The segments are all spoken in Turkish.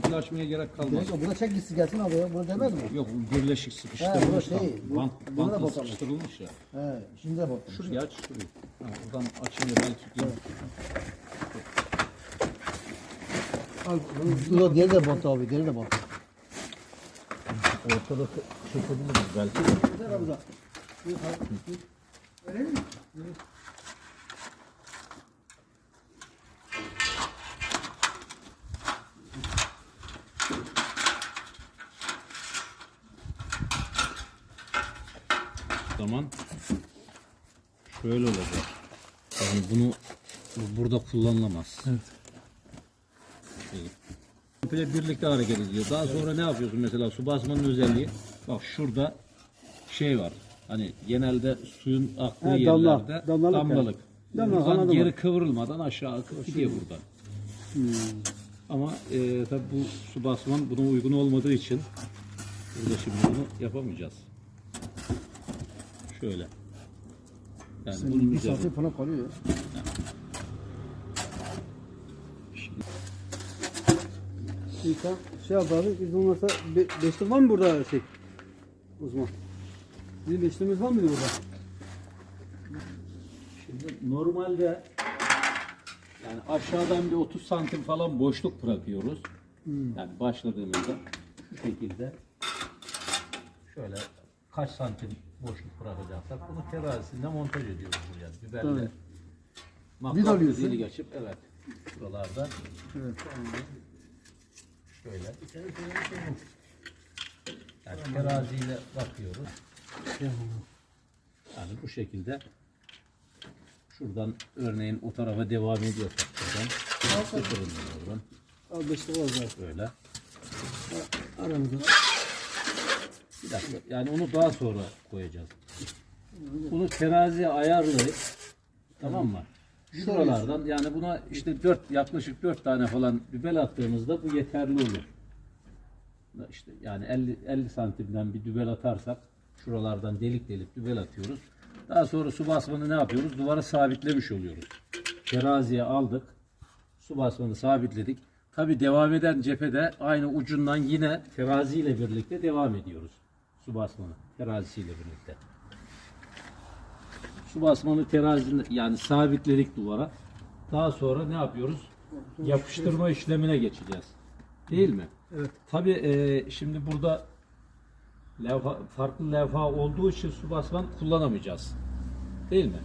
komple gerek kalmaz. Direkt burada çek gitsin gelsin abi ya. Burada demez mi? Yok bu birleşik sıkıştırılmış. He, burası tam. şey, bu- Bant, buna da bantla bakalım. sıkıştırılmış ya. He, şimdi de bak. Şurayı aç şurayı. Ha, oradan açınca belki. Al, Dur, diğeri de bant abi, diğeri de bant. Ortada çekebiliriz belki. da. Öyle mi? Zaman şöyle olacak. Yani bunu bu burada kullanılamaz. Evet. Komple birlikte hareket ediyor. Daha sonra ne yapıyorsun mesela su basmanın özelliği? Bak şurada şey var. Hani genelde suyun aktığı He, damla, yerlerde damlalık damlalık. yani. Damla, Buradan anladım geri kıvrılmadan aşağı akıp gidiyor buradan. Ama e, tabi bu su basman buna uygun olmadığı için burada şimdi bunu yapamayacağız. Şöyle. Yani bunun Bunun bir saati falan kalıyor ya. Şimdi sen şey yap abi, biz olmazsa be, beşlik var mı burada şey? Uzman. Bizim beşliğimiz var mıydı burada? Şimdi normalde yani aşağıdan bir 30 santim falan boşluk bırakıyoruz. Yani başladığımızda şu şekilde şöyle kaç santim boşluk bırakacaksak bunu terazisinde montaj ediyoruz buraya. Biberle. Matkap alıyorsun. dili geçip evet. Buralarda Evet. şöyle. Yani teraziyle bakıyoruz. Yani bu şekilde şuradan örneğin o tarafa devam ediyorsak buradan sıfırın oradan Al beşlik var zaten. böyle. Aramızda. Bir dakika yani onu daha sonra koyacağız. Bunu teraziye ayarlayıp tamam mı? Şuralardan yani buna işte dört yaklaşık dört tane falan dübel attığımızda bu yeterli olur. İşte yani 50 50 santimden bir dübel atarsak şuralardan delik delik dübel atıyoruz. Daha sonra su basmanı ne yapıyoruz? Duvara sabitlemiş oluyoruz. Teraziye aldık. Su basmanı sabitledik. Tabi devam eden cephede aynı ucundan yine teraziyle birlikte devam ediyoruz. Su basmanı terazisiyle birlikte. Su basmanı terazinin yani sabitledik duvara. Daha sonra ne yapıyoruz? Yapıştırma işlemine geçeceğiz. Değil mi? Evet. Tabii e, şimdi burada levha, farklı levha olduğu için su basman kullanamayacağız. Değil mi?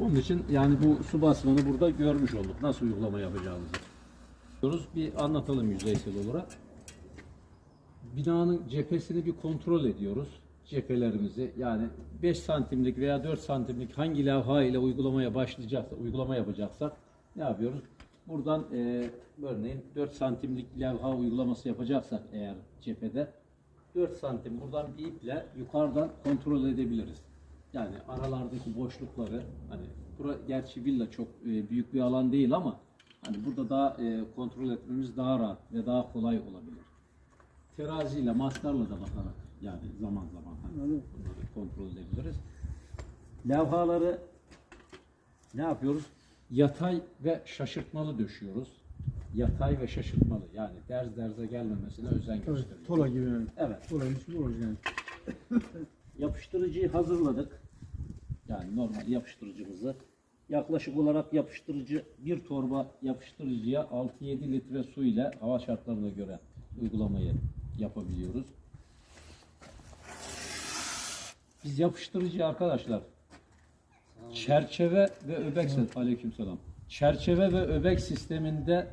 Onun için yani bu su basmanı burada görmüş olduk. Nasıl uygulama yapacağımızı. Bir anlatalım yüzeysel olarak. Binanın cephesini bir kontrol ediyoruz. Cephelerimizi yani 5 santimlik veya 4 santimlik hangi levha ile uygulamaya başlayacaksa, uygulama yapacaksak ne yapıyoruz? Buradan e, örneğin 4 santimlik levha uygulaması yapacaksak eğer cephede 4 santim buradan bir iple yukarıdan kontrol edebiliriz. Yani aralardaki boşlukları hani bura gerçi villa çok e, büyük bir alan değil ama hani burada daha e, kontrol etmemiz daha rahat ve daha kolay olabilir. Teraziyle, maskarla da bakarak yani zaman zaman hani kontrol edebiliriz. Levhaları ne yapıyoruz? Yatay ve şaşırtmalı döşüyoruz. Yatay ve şaşırtmalı yani derz derze gelmemesine özen gösteriyoruz. Tola gibi yani. Evet. Tolaymış gibi olacak yani. Yapıştırıcıyı hazırladık. Yani normal yapıştırıcımızı. Yaklaşık olarak yapıştırıcı bir torba yapıştırıcıya 6-7 litre su ile hava şartlarına göre uygulamayı yapabiliyoruz. Biz yapıştırıcı arkadaşlar çerçeve ve öbek aleykümselam. Çerçeve ve öbek sisteminde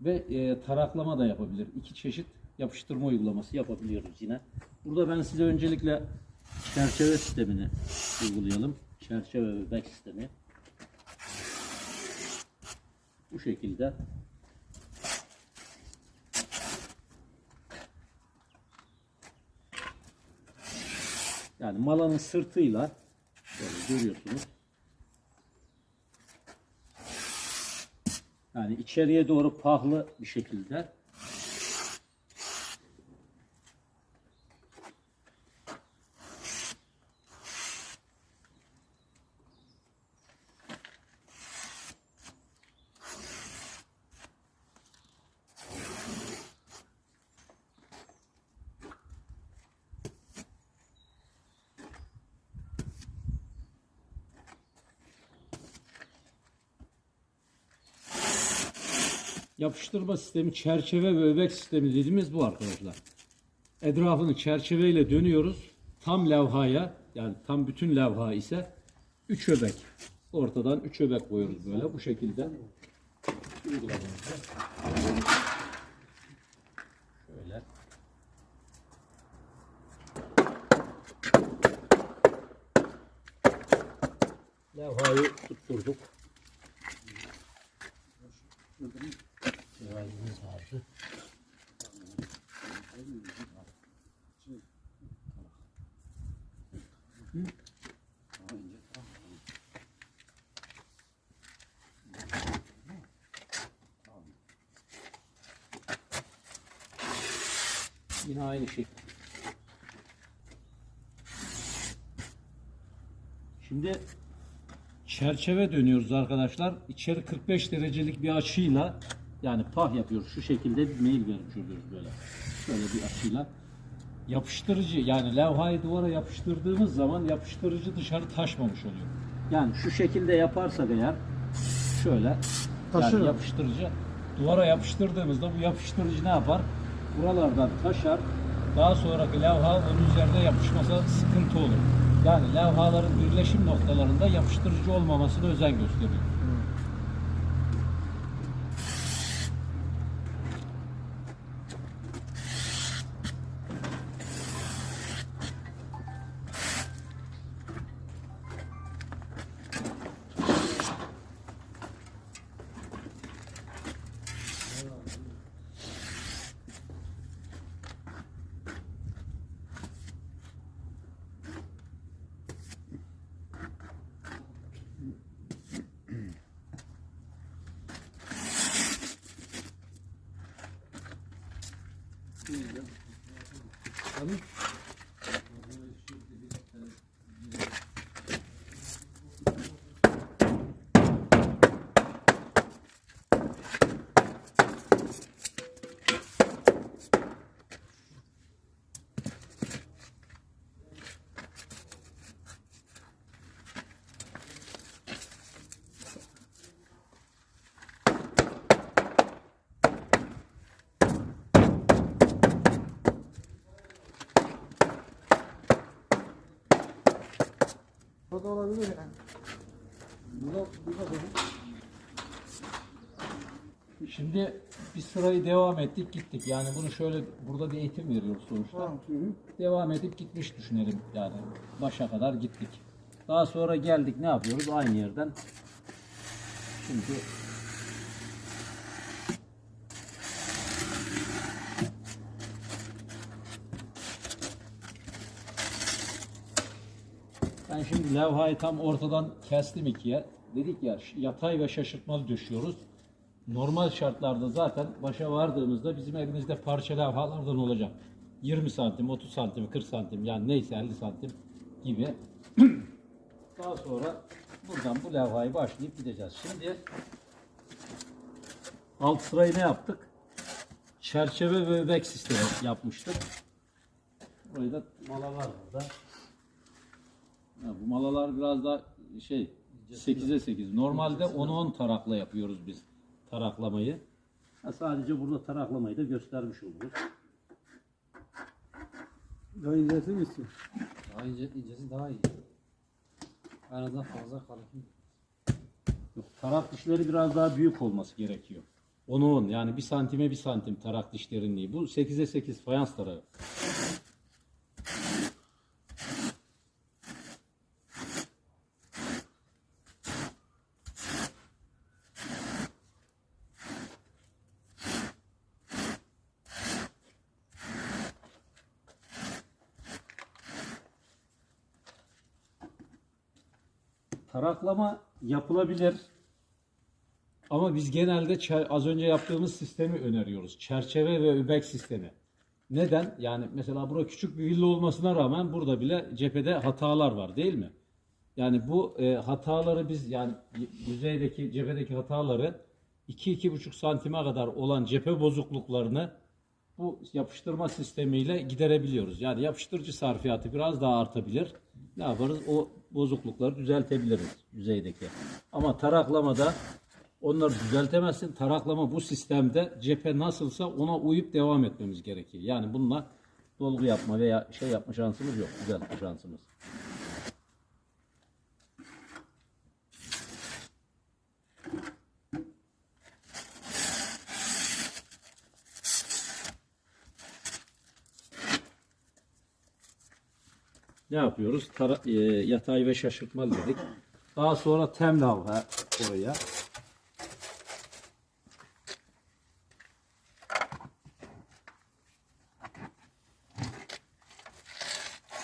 ve e, taraklama da yapabilir. İki çeşit yapıştırma uygulaması yapabiliyoruz yine. Burada ben size öncelikle çerçeve sistemini uygulayalım. Çerçeve ve bek sistemi. Bu şekilde. Yani malanın sırtıyla böyle görüyorsunuz. Yani içeriye doğru pahlı bir şekilde yapıştırma sistemi, çerçeve ve öbek sistemi dediğimiz bu arkadaşlar. Etrafını çerçeveyle dönüyoruz. Tam levhaya yani tam bütün levha ise 3 öbek. Ortadan 3 öbek koyuyoruz böyle bu şekilde. Şöyle. Levhayı tutturduk. Levhamız vardı. Yine aynı şey. Şimdi çerçeve dönüyoruz arkadaşlar. İçeri 45 derecelik bir açıyla yani pah yapıyoruz. Şu şekilde mail vermiş oluyoruz böyle. Şöyle bir açıyla. Yapıştırıcı yani levhayı duvara yapıştırdığımız zaman yapıştırıcı dışarı taşmamış oluyor. Yani şu şekilde yaparsak eğer şöyle Taşır yani yapıştırıcı duvara yapıştırdığımızda bu yapıştırıcı ne yapar? Buralardan taşar. Daha sonraki levha onun üzerinde yapışmasa sıkıntı olur. Yani levhaların birleşim noktalarında yapıştırıcı olmamasına özen gösteriyor. Olabilir yani. Buna. Şimdi bir sırayı devam ettik gittik. Yani bunu şöyle burada bir eğitim veriyoruz sonuçta. Tamam. Devam edip gitmiş düşünelim yani başa kadar gittik. Daha sonra geldik ne yapıyoruz aynı yerden. Şimdi ben şimdi levhayı tam ortadan kestim ikiye. Dedik ya yatay ve şaşırtmalı düşüyoruz. Normal şartlarda zaten başa vardığımızda bizim elimizde parça levhalardan olacak. 20 santim, 30 santim, 40 santim yani neyse 50 santim gibi. Daha sonra buradan bu levhayı başlayıp gideceğiz. Şimdi alt sırayı ne yaptık? Çerçeve ve öbek sistemi yapmıştık. Burayı da malalar burada. Ya bu malalar biraz da şey 8'e 8. Normalde 10'u 10 tarakla yapıyoruz biz taraklamayı. Ha, sadece burada taraklamayı da göstermiş oluruz. Daha incesi mi istiyorsun? Daha ince, incesi daha iyi. Aradan fazla kalın. Yok, tarak dişleri biraz daha büyük olması gerekiyor. 10'u 10 yani 1 santime 1 santim tarak diş derinliği. Bu 8'e 8 fayans tarağı. Taraklama yapılabilir. Ama biz genelde az önce yaptığımız sistemi öneriyoruz. Çerçeve ve übek sistemi. Neden? Yani mesela burada küçük bir villa olmasına rağmen burada bile cephede hatalar var değil mi? Yani bu e, hataları biz yani yüzeydeki cephedeki hataları 2-2,5 santime kadar olan cephe bozukluklarını bu yapıştırma sistemiyle giderebiliyoruz. Yani yapıştırıcı sarfiyatı biraz daha artabilir. Ne yaparız? O bozuklukları düzeltebiliriz yüzeydeki. Ama taraklamada Onları düzeltemezsin. Taraklama bu sistemde cephe nasılsa ona uyup devam etmemiz gerekiyor. Yani bununla dolgu yapma veya şey yapma şansımız yok. Düzeltme şansımız. Ne yapıyoruz? Tara- e, yatay ve şaşırtmalı dedik. Daha sonra tem lavha oraya.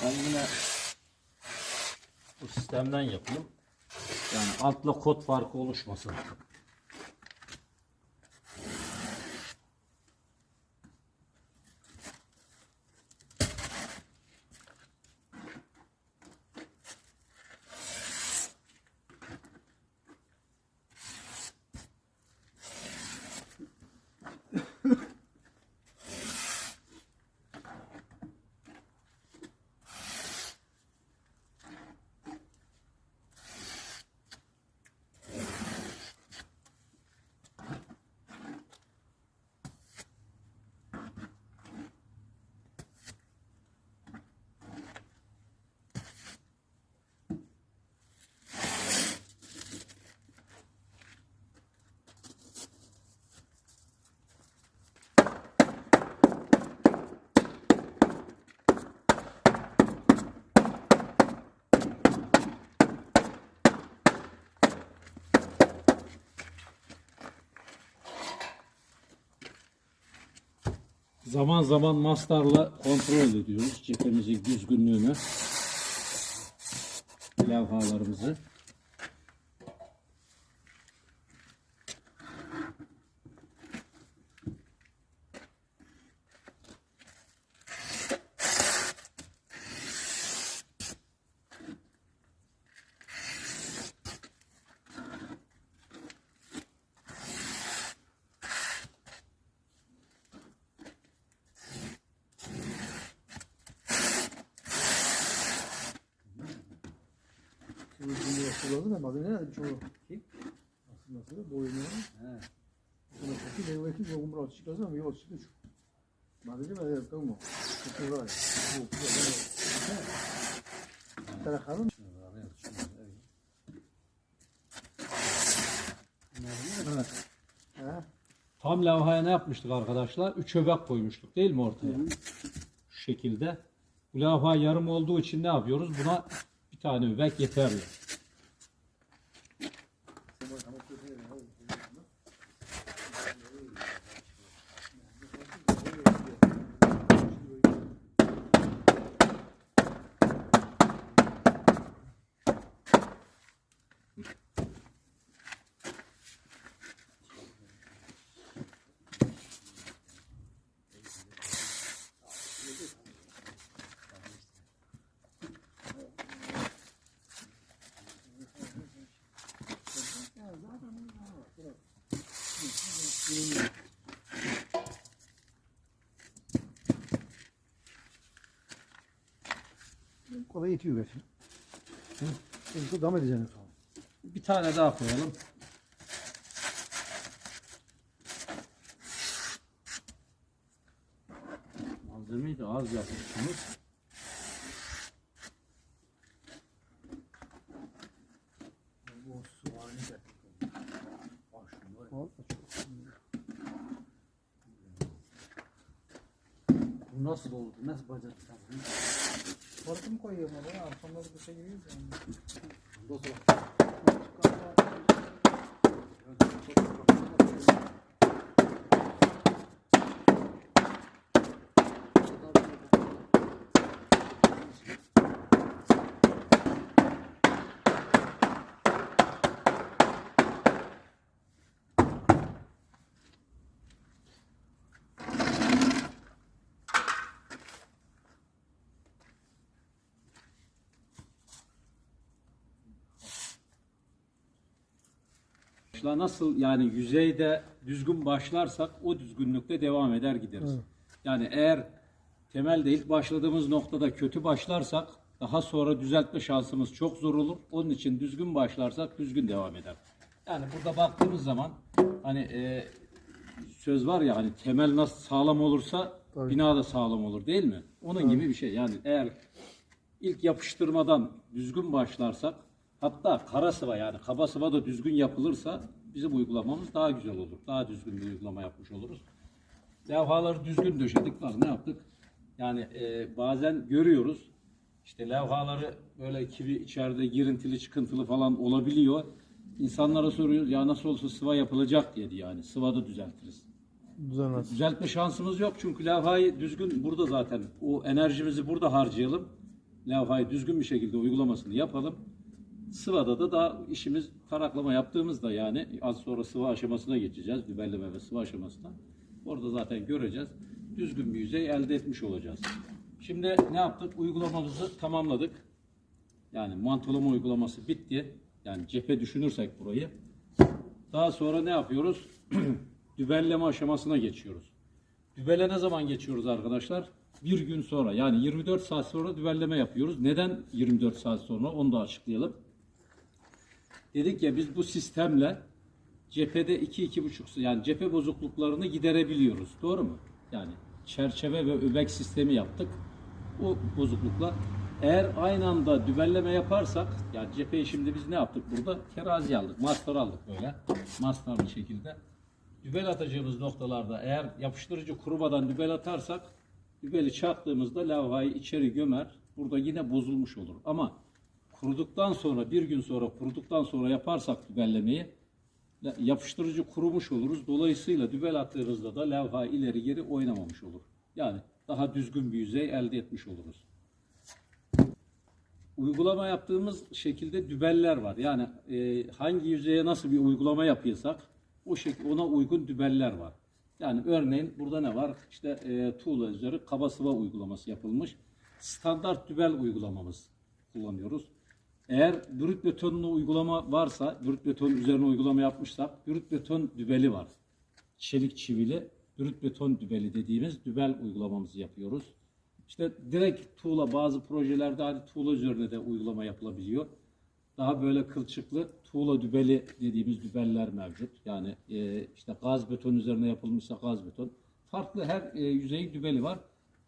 Ben yine bu sistemden yapayım. Yani altla kod farkı oluşmasın. Zaman zaman mastarla kontrol ediyoruz cephemizin düzgünlüğünü, levhalarımızı. Şimdi yapıyorlar da bazı ne çoğu. Aslında aslında boyunu. He. Bunu peki ne var ki bu umur açık lazım ama yok çıkıyor. Bazı ne var tamam. Çok var. Bu bu. Tara kalın. Evet. Ha. Tam levhaya ne yapmıştık arkadaşlar? Üç öbek koymuştuk değil mi ortaya? Şu şekilde. Bu levha yarım olduğu için ne yapıyoruz? Buna bir tane öbek yeterli. Yetiyor gerçi. Şimdi devam edeceğim sonra. Bir tane daha koyalım. Malzemeyi de az yapmışsınız. Bu nasıl oldu? Nasıl bacak Farkı mı koyuyorum oraya? Arkamda bir şey giriyor. Dostum. Nasıl yani yüzeyde düzgün başlarsak o düzgünlükte devam eder gideriz. Yani eğer temelde ilk başladığımız noktada kötü başlarsak daha sonra düzeltme şansımız çok zor olur. Onun için düzgün başlarsak düzgün devam eder. Yani burada baktığımız zaman hani e, söz var ya hani temel nasıl sağlam olursa Tabii. bina da sağlam olur değil mi? Onun gibi bir şey. Yani eğer ilk yapıştırmadan düzgün başlarsak hatta kara sıva yani kaba sıva da düzgün yapılırsa bizim uygulamamız daha güzel olur. Daha düzgün bir uygulama yapmış oluruz. Levhaları düzgün döşedik. Bak ne yaptık? Yani e, bazen görüyoruz. İşte levhaları böyle kivi içeride girintili çıkıntılı falan olabiliyor. İnsanlara soruyoruz ya nasıl olsa sıva yapılacak diye yani sıva da düzeltiriz. Düzelmez. Düzeltme şansımız yok çünkü levhayı düzgün burada zaten o enerjimizi burada harcayalım. Levhayı düzgün bir şekilde uygulamasını yapalım. Sıvada da daha işimiz taraklama yaptığımızda yani az sonra sıva aşamasına geçeceğiz. Dübelleme ve sıva aşamasına. Orada zaten göreceğiz. Düzgün bir yüzey elde etmiş olacağız. Şimdi ne yaptık? Uygulamamızı tamamladık. Yani mantolama uygulaması bitti. Yani cephe düşünürsek burayı. Daha sonra ne yapıyoruz? Dübelleme aşamasına geçiyoruz. Dübele ne zaman geçiyoruz arkadaşlar? Bir gün sonra yani 24 saat sonra dübelleme yapıyoruz. Neden 24 saat sonra onu da açıklayalım. Dedik ya biz bu sistemle cephede 2-2,5 yani cephe bozukluklarını giderebiliyoruz. Doğru mu? Yani çerçeve ve öbek sistemi yaptık. O bozuklukla eğer aynı anda dübelleme yaparsak yani cepheyi şimdi biz ne yaptık burada? Terazi aldık, mastar aldık böyle. Mastarlı şekilde. Dübel atacağımız noktalarda eğer yapıştırıcı kurumadan dübel atarsak dübeli çaktığımızda levhayı içeri gömer. Burada yine bozulmuş olur. Ama kuruduktan sonra bir gün sonra kuruduktan sonra yaparsak dübellemeyi yapıştırıcı kurumuş oluruz. Dolayısıyla dübel attığımızda da levha ileri geri oynamamış olur. Yani daha düzgün bir yüzey elde etmiş oluruz. Uygulama yaptığımız şekilde dübeller var. Yani e, hangi yüzeye nasıl bir uygulama yapıyorsak o şekilde ona uygun dübeller var. Yani örneğin burada ne var? İşte e, tuğla üzeri kaba sıva uygulaması yapılmış. Standart dübel uygulamamız kullanıyoruz. Eğer brüt betonlu uygulama varsa, brüt beton üzerine uygulama yapmışsak, brüt beton dübeli var. Çelik çivili brüt beton dübeli dediğimiz dübel uygulamamızı yapıyoruz. İşte direkt tuğla bazı projelerde hadi tuğla üzerine de uygulama yapılabiliyor. Daha böyle kılçıklı tuğla dübeli dediğimiz dübeller mevcut. Yani e, işte gaz beton üzerine yapılmışsa gaz beton. Farklı her e, yüzeyi dübeli var.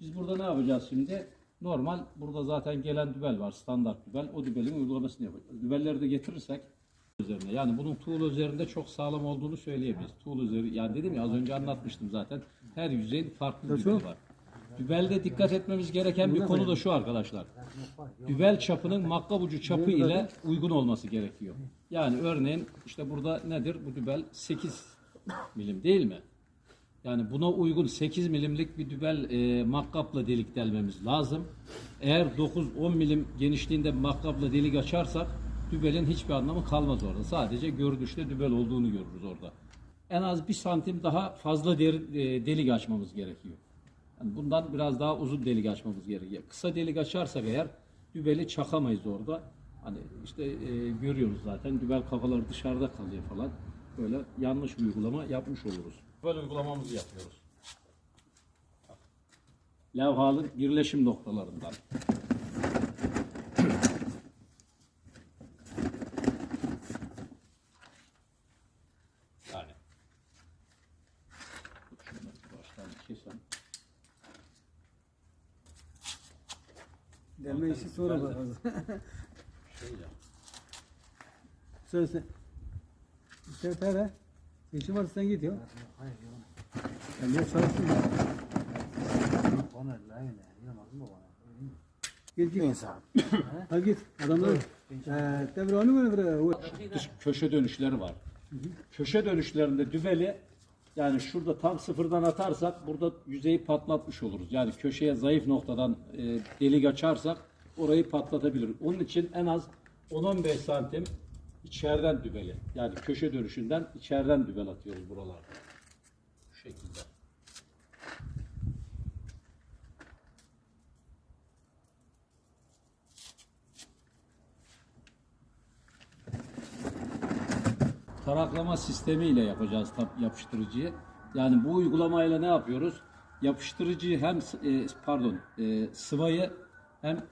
Biz burada ne yapacağız şimdi? Normal burada zaten gelen dübel var. Standart dübel. O dübelin uygulamasını yapacağız. Dübelleri de getirirsek üzerine. Yani bunun tuğla üzerinde çok sağlam olduğunu söyleyemeyiz. Tuğla üzeri yani dedim ya az önce anlatmıştım zaten. Her yüzeyin farklı dübeli var. Dübelde dikkat etmemiz gereken bir konu da şu arkadaşlar. Dübel çapının makkab ucu çapı ile uygun olması gerekiyor. Yani örneğin işte burada nedir? Bu dübel 8 milim değil mi? Yani buna uygun 8 milimlik bir dübel e, makkapla delik delmemiz lazım. Eğer 9-10 milim genişliğinde makkapla delik açarsak dübelin hiçbir anlamı kalmaz orada. Sadece görünüşte dübel olduğunu görürüz orada. En az bir santim daha fazla derin, e, delik açmamız gerekiyor. Yani bundan biraz daha uzun delik açmamız gerekiyor. Kısa delik açarsak eğer dübeli çakamayız orada. Hani işte e, görüyoruz zaten dübel kafaları dışarıda kalıyor falan. Böyle yanlış uygulama yapmış oluruz. Böyle uygulamamızı yapıyoruz. Levhalı birleşim noktalarından. Yani. Delme işi sonra bakarız. Şey ya. Söyle sen. Sen tere. İşin varsa sen git ya. Ben de çalışsın ya. Bana la öyle. Yılmaz mı bana? Git git. İnsan. Ha git. Adamlar. Onu mu böyle? Dış köşe dönüşleri var. Köşe dönüşlerinde dübeli yani şurada tam sıfırdan atarsak burada yüzeyi patlatmış oluruz. Yani köşeye zayıf noktadan e, delik açarsak orayı patlatabilir. Onun için en az 10-15 santim içeriden dübeli. Yani köşe dönüşünden içeriden dübel atıyoruz buralarda. Şekilde. taraklama sistemiyle yapacağız yapıştırıcıyı. Yani bu uygulamayla ne yapıyoruz? Yapıştırıcıyı hem e, pardon e, sıvayı hem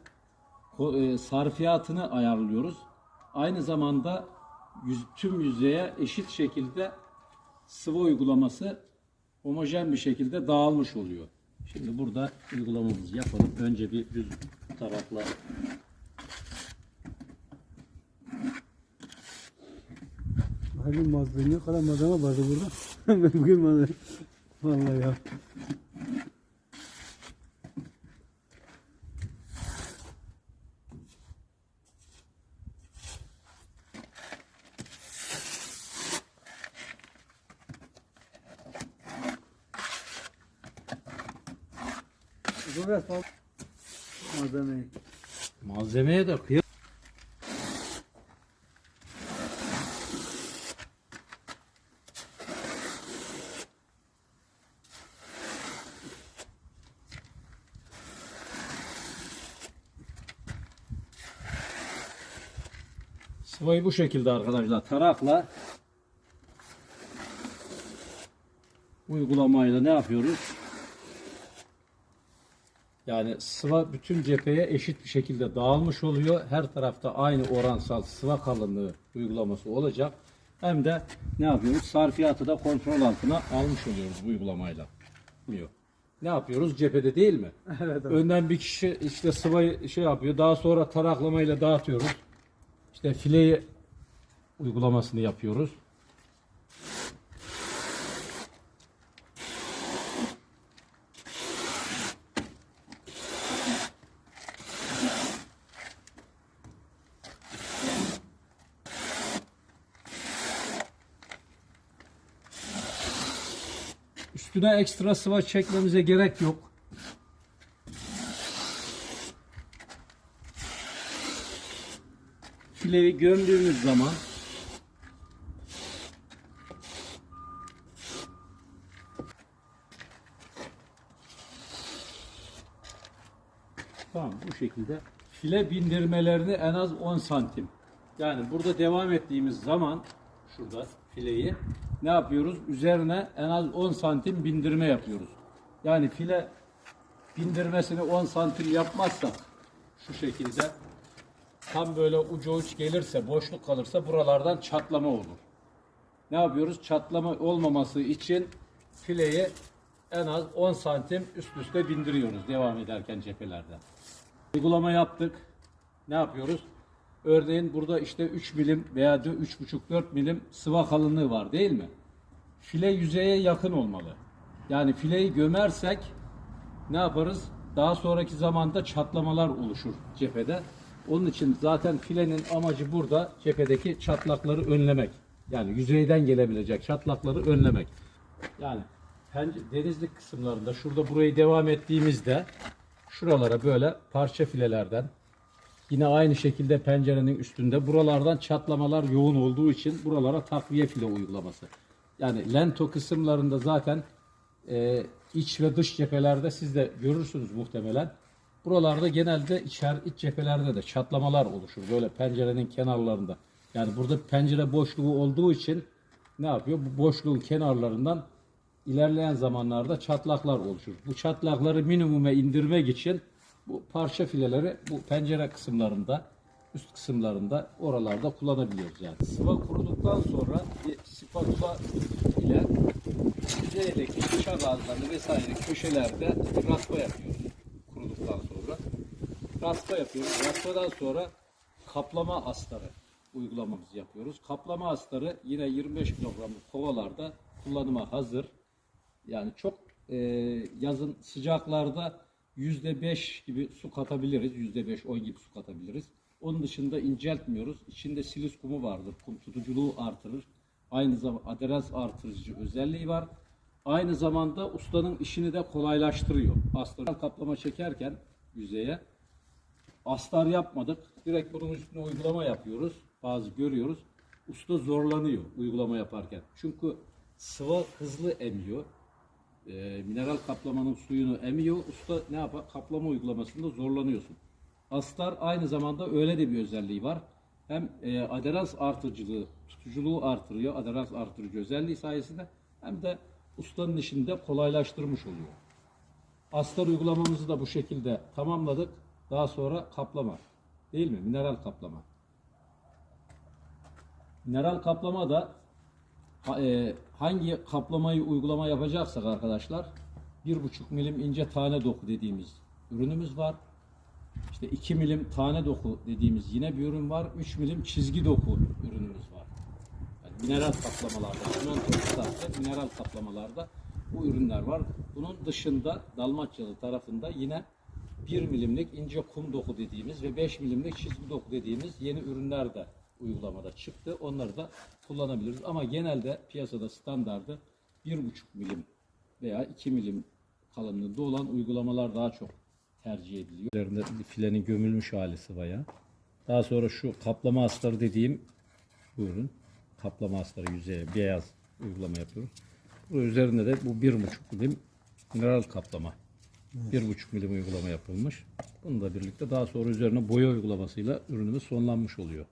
e, sarfiyatını ayarlıyoruz. Aynı zamanda tüm yüzeye eşit şekilde sıvı uygulaması homojen bir şekilde dağılmış oluyor. Şimdi burada uygulamamızı yapalım. Önce bir düz tarafla Abi malzeme ne kadar malzeme vardı burada. bugün malzeme. Vallahi ya. Bu biraz fazla malzemeyi. Malzemeye de kıyas Sıvayı bu şekilde arkadaşlar tarakla uygulamayla ne yapıyoruz? Yani sıva bütün cepheye eşit bir şekilde dağılmış oluyor. Her tarafta aynı oransal sıva kalınlığı uygulaması olacak. Hem de ne yapıyoruz? Sarfiyatı da kontrol altına almış oluyoruz bu uygulamayla. Diyor. Ne yapıyoruz? Cephede değil mi? Evet abi. Önden bir kişi işte sıvayı şey yapıyor. Daha sonra taraklamayla dağıtıyoruz. İşte fileyi uygulamasını yapıyoruz. Üstüne ekstra sıva çekmemize gerek yok. Fileyi gömdüğümüz zaman Tamam bu şekilde file bindirmelerini en az 10 santim. Yani burada devam ettiğimiz zaman şurada fileyi ne yapıyoruz? Üzerine en az 10 santim bindirme yapıyoruz. Yani file bindirmesini 10 santim yapmazsak şu şekilde tam böyle ucu uç gelirse, boşluk kalırsa buralardan çatlama olur. Ne yapıyoruz? Çatlama olmaması için fileyi en az 10 santim üst üste bindiriyoruz devam ederken cephelerden. Uygulama yaptık. Ne yapıyoruz? Örneğin burada işte 3 milim veya 3,5-4 milim sıva kalınlığı var değil mi? File yüzeye yakın olmalı. Yani fileyi gömersek ne yaparız? Daha sonraki zamanda çatlamalar oluşur cephede. Onun için zaten filenin amacı burada cephedeki çatlakları önlemek. Yani yüzeyden gelebilecek çatlakları önlemek. Yani denizlik kısımlarında şurada burayı devam ettiğimizde şuralara böyle parça filelerden yine aynı şekilde pencerenin üstünde buralardan çatlamalar yoğun olduğu için buralara takviye file uygulaması. Yani lento kısımlarında zaten e, iç ve dış cephelerde siz de görürsünüz muhtemelen. Buralarda genelde içer iç cephelerde de çatlamalar oluşur. Böyle pencerenin kenarlarında. Yani burada pencere boşluğu olduğu için ne yapıyor? Bu boşluğun kenarlarından ilerleyen zamanlarda çatlaklar oluşur. Bu çatlakları minimuma indirmek için bu parça fileleri bu pencere kısımlarında, üst kısımlarında oralarda kullanabiliyoruz yani. Sıva kuruduktan sonra bir spatula ile yüzeydeki bıçak ağızlarını vesaire köşelerde raspa yapıyoruz kuruduktan sonra. Raspa yapıyoruz. Raspadan sonra kaplama astarı uygulamamızı yapıyoruz. Kaplama astarı yine 25 kilogramlık kovalarda kullanıma hazır. Yani çok e, yazın sıcaklarda yüzde beş gibi su katabiliriz. Yüzde beş, on gibi su katabiliriz. Onun dışında inceltmiyoruz. İçinde silis kumu vardır. Kum tutuculuğu artırır. Aynı zamanda aderans artırıcı özelliği var. Aynı zamanda ustanın işini de kolaylaştırıyor. Astar kaplama çekerken yüzeye astar yapmadık. Direkt bunun üstüne uygulama yapıyoruz. Bazı görüyoruz. Usta zorlanıyor uygulama yaparken. Çünkü sıva hızlı emiyor. Ee, mineral kaplamanın suyunu emiyor. Usta ne yapar? Kaplama uygulamasında zorlanıyorsun. Astar aynı zamanda öyle de bir özelliği var. Hem e, aderans artırıcılığı, tutuculuğu artırıyor. Aderans artırıcı özelliği sayesinde hem de ustanın işini de kolaylaştırmış oluyor. Astar uygulamamızı da bu şekilde tamamladık. Daha sonra kaplama. Değil mi? Mineral kaplama. Mineral kaplama da e, hangi kaplamayı uygulama yapacaksak arkadaşlar 1,5 milim ince tane doku dediğimiz ürünümüz var. İşte 2 milim tane doku dediğimiz yine bir ürün var. 3 milim çizgi doku ürünümüz var. Yani mineral kaplamalarda, mineral kaplamalarda bu ürünler var. Bunun dışında Dalmaçyalı tarafında yine 1 milimlik ince kum doku dediğimiz ve 5 milimlik çizgi doku dediğimiz yeni ürünler de uygulamada çıktı. Onları da kullanabiliriz. Ama genelde piyasada standardı 1,5 milim veya 2 milim kalınlığında olan uygulamalar daha çok tercih ediliyor. Üzerinde bir filenin gömülmüş hali sıvaya. Daha sonra şu kaplama astarı dediğim bu ürün. Kaplama astarı yüzeye beyaz uygulama yapıyoruz. Bu üzerinde de bu 1,5 milim mineral kaplama. 1,5 milim uygulama yapılmış. Bununla birlikte daha sonra üzerine boya uygulamasıyla ürünümüz sonlanmış oluyor.